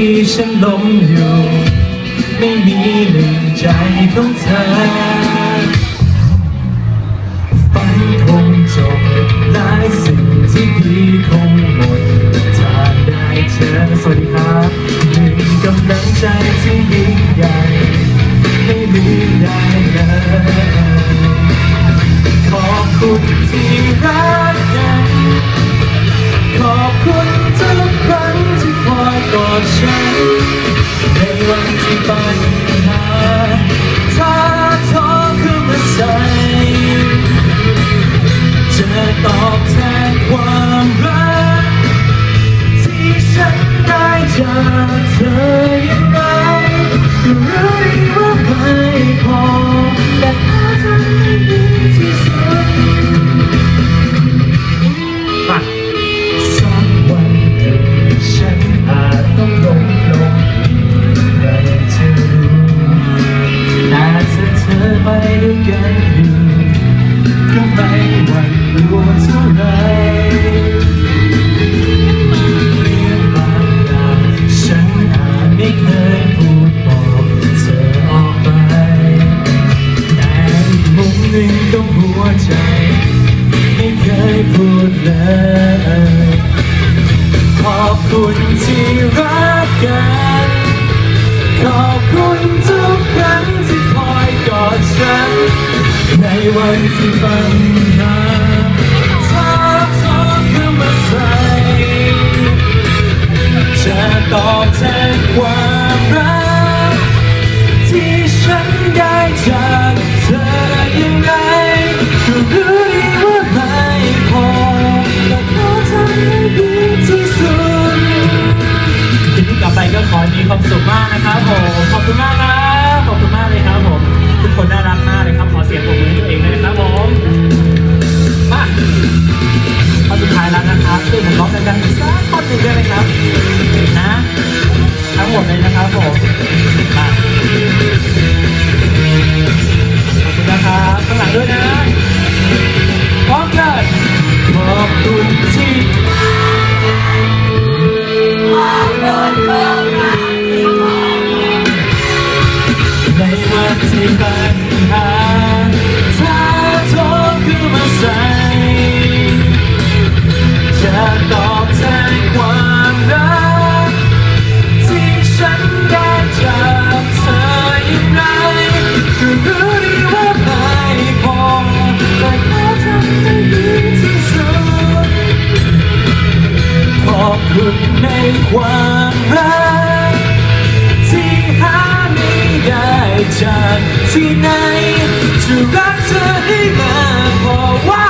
ที่ฉันล้มอยู่ ไม่มีหนึ่งใจของเธอ จากเธอยังไงก็รู้ดีว่าไม่พอแต่ขอทำให้ดีที่สุดมาสักวันหนึ่งฉันอาจต้องล้มลงใครจะรู้แต่ถ้าเธอไปด้วยกันอยู่ก็ไม่หวั่นกลัวเท่าไร ริงของหัวใจ ไม่เคยพูดเลย ขอบคุณที่รักกัน ขอบคุณทุกครั้งที่คอยกอดฉัน ในวันที่ปัญหา นะครับผมขอบคุณมากนะขอบคุณมากเลยครับผมทุกคนน่ารักมากเลยครับขอเสียงปรบมือให้ตัวเองด้วยนะครับผมมาข้อสุดท้ายแล้วนะครับช่วยผมร้องดังๆอีกสักท่อนหนึ่งได้ไหมครับนะทั้งหมดเลยนะครับผมมาขอบคุณนะครับข้างหลังด้วยนะ ดในความรักที่หาไม่ได้จากที่ไหนจะรักเธอให้มากพอว่า